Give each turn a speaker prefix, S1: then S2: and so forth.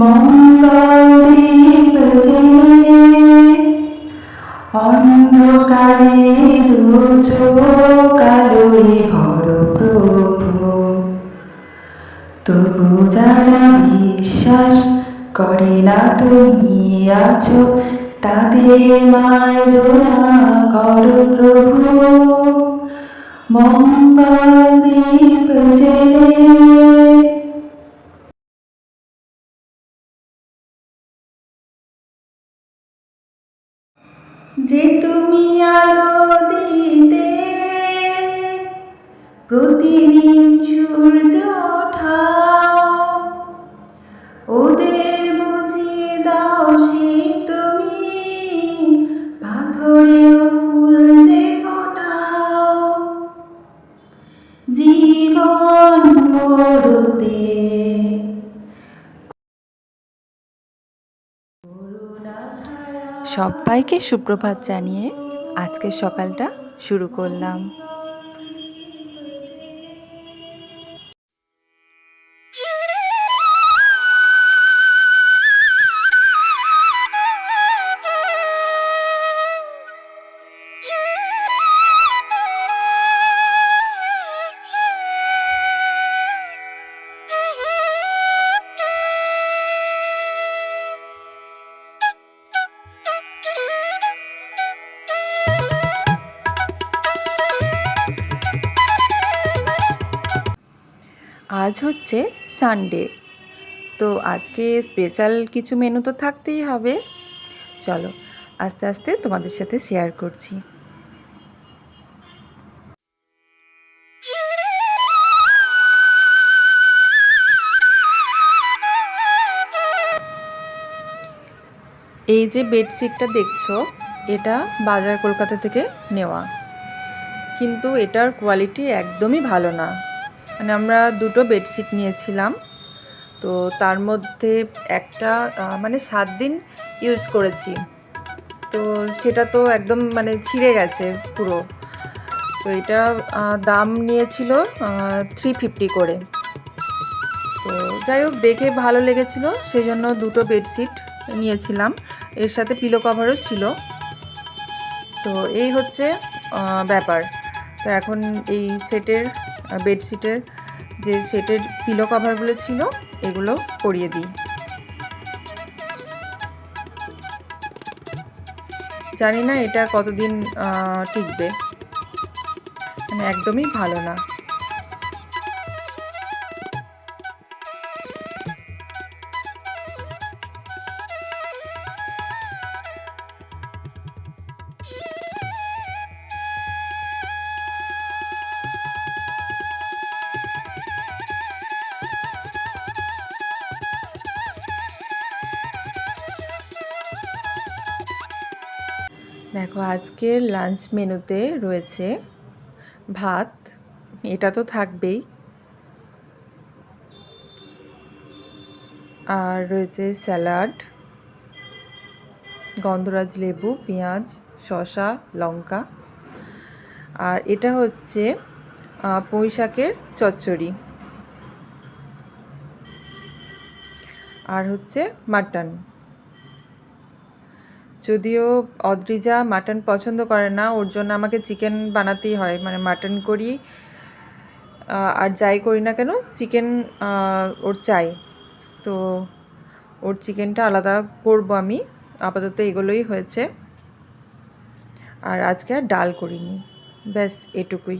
S1: মঙ্গলদীপ জেলে অন্ধকারে দু চোখ আলোয় ভর প্রভু তবু যারা বিশ্বাস করে না তুমি আছো, তাদের মায় জোড়া কর প্রভু মঙ্গলদীপ জেলে যে তুমি আলো দিতে প্রতিদিন সূর্য ওঠাও, ওদের বুঝিয়ে দাও সে তুমি পাথরেও ফুল যে ফোটাও। জীবন মরুতে সবাইকে সুপ্রভাত জানিয়ে আজকের সকালটা শুরু করলাম। আজ হচ্ছে সানডে তো আজকে স্পেশাল কিছু মেনু তো থাকতেই হবে। চলো, আস্তে আস্তে তোমাদের সাথে শেয়ার করছি। এই যে বেডশিটটা দেখছ, এটা বাজার কলকাতা থেকে নেওয়া। কিন্তু এটার কোয়ালিটি একদমই ভালো না। মানে আমরা দুটো বেডশিট নিয়েছিলাম। তো তার মধ্যে একটা মানে সাত দিন ইউজ করেছি। তো সেটা তো একদম মানে ছিঁড়ে গেছে পুরো। তো এটা দাম নিয়েছিল থ্রি ফিফটি করে। তো যাই হোক, দেখে ভালো লেগেছিল সেই জন্য দুটো বেডশিট নিয়েছিলাম। এর সাথে পিলো কভারও ছিল। তো এই হচ্ছে ব্যাপার। তো এখন এই সেটের বেডশিটের যে সেটের পিলো কভারগুলো ছিল, এগুলো পরিয়ে দিই। জানি না এটা কতদিন টিকবে। মানে একদমই ভালো না। দেখো আজকের লাঞ্চ মেনুতে রয়েছে ভাত এটা তো থাকবেই। আর রয়েছে স্যালাড গন্ধরাজ লেবু পেঁয়াজ শসা লঙ্কা। আর এটা হচ্ছে আহ, পুঁই শাকের চচ্চড়ি। আর হচ্ছে মাটন। যদিও অদ্রিজা মাটন পছন্দ করে না, ওর জন্য আমাকে চিকেন বানাতেই হয়। মানে মাটন করি আর যাই করি না কেন, চিকেন ওর চাই। তো ওর চিকেনটা আলাদা করব আমি। আপাতত এগুলোই হয়েছে। আর আজকে আর ডাল করিনি। ব্যাস, এটুকুই।